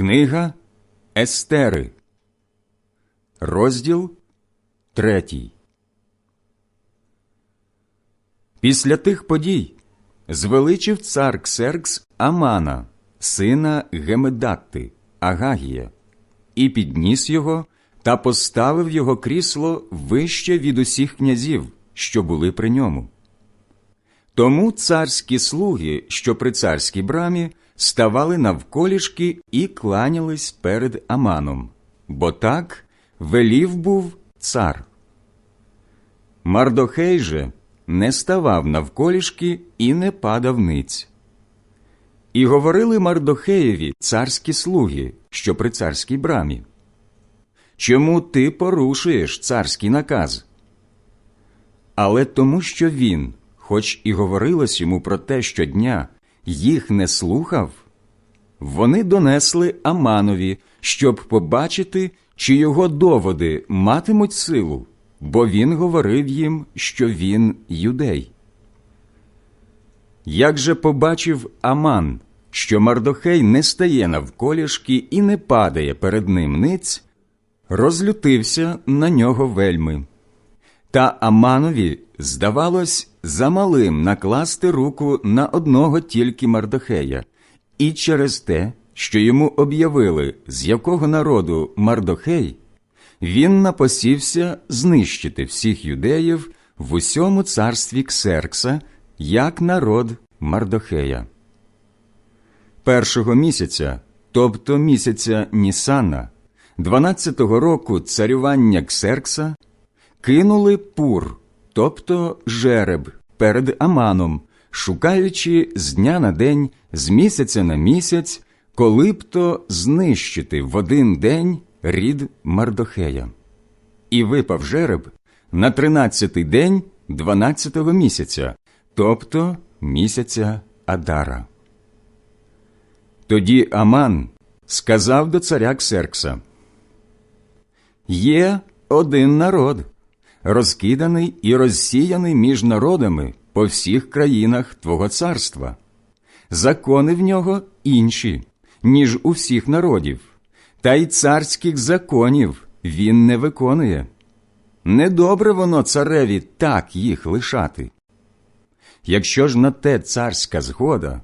Книга Естери, розділ третій. Після тих подій звеличив цар Ксеркс Амана, сина Гемедатти, Агагія, і підніс його та поставив його крісло вище від усіх князів, що були при ньому. Тому царські слуги, що при царській брамі, ставали навколішки і кланялись перед Аманом, бо так велів був цар. Мардохей же не ставав навколішки і не падав ниць. І говорили Мардохеєві царські слуги, що при царській брамі. Чому ти порушуєш царський наказ? Але тому, що він, хоч і говорилось йому про те щодня, їх не слухав, вони донесли Аманові, щоб побачити, чи його доводи матимуть силу, бо він говорив їм, що він юдей. Як же побачив Аман, що Мардохей не стає навколішки і не падає перед ним ниць, розлютився на нього вельми. Та Аманові здавалось замалим накласти руку на одного тільки Мардохея, і через те, що йому об'явили, з якого народу Мардохей, він напосівся знищити всіх юдеїв в усьому царстві Ксеркса, як народ Мардохея. Першого місяця, тобто місяця Нісана, 12-го року царювання Ксеркса, кинули пур, тобто жереб, перед Аманом, шукаючи з дня на день, з місяця на місяць, коли б то знищити в один день рід Мардохея. І випав жереб на тринадцятий день дванадцятого місяця, тобто місяця Адара. Тоді Аман сказав до царя Ксеркса Є один народ, розкиданий і розсіяний між народами по всіх країнах Твого царства. Закони в нього інші, ніж у всіх народів, та й царських законів він не виконує. Недобре воно цареві так їх лишати. Якщо ж на те царська згода,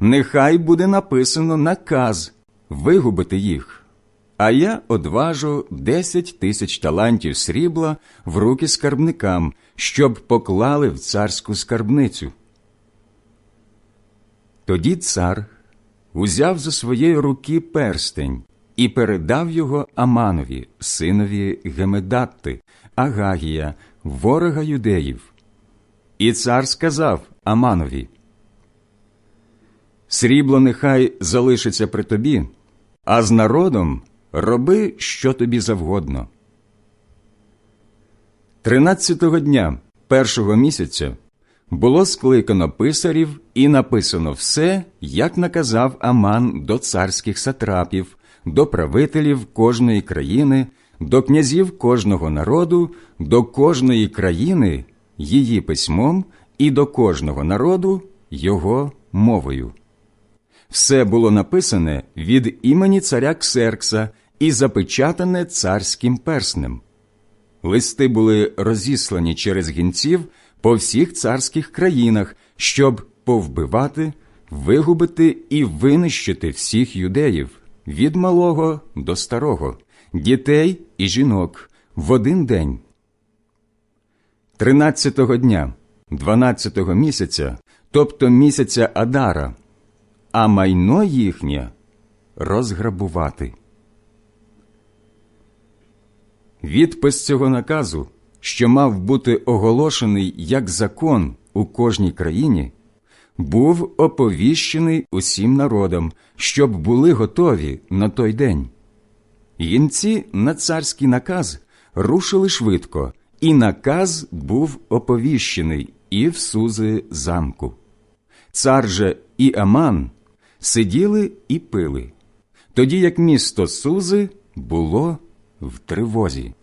нехай буде написано наказ вигубити їх а я одважу десять тисяч талантів срібла в руки скарбникам, щоб поклали в царську скарбницю. Тоді цар узяв за своєї руки перстень і передав його Аманові, синові Гемедатти, Агагія, ворога юдеїв. І цар сказав Аманові: Срібло нехай залишиться при тобі, а з народом роби, що тобі завгодно. Тринадцятого дня першого місяця було скликано писарів і написано все, як наказав Аман до царських сатрапів, до правителів кожної країни, до князів кожного народу, до кожної країни її письмом і до кожного народу його мовою. Все було написане від імені царя Ксеркса і запечатане царським перснем. Листи були розіслані через гінців по всіх царських країнах, щоб повбивати, вигубити і винищити всіх юдеїв від малого до старого, дітей і жінок в один день. Тринадцятого дня, дванадцятого місяця, тобто місяця Адара, а майно їхнє розграбувати. Відпис цього наказу, що мав бути оголошений як закон у кожній країні, був оповіщений усім народам, щоб були готові на той день. Їнці на царський наказ рушили швидко, і наказ був оповіщений і в сузи замку. Цар же і Аман сиділи і пили, тоді як місто Сузи було в тривозі.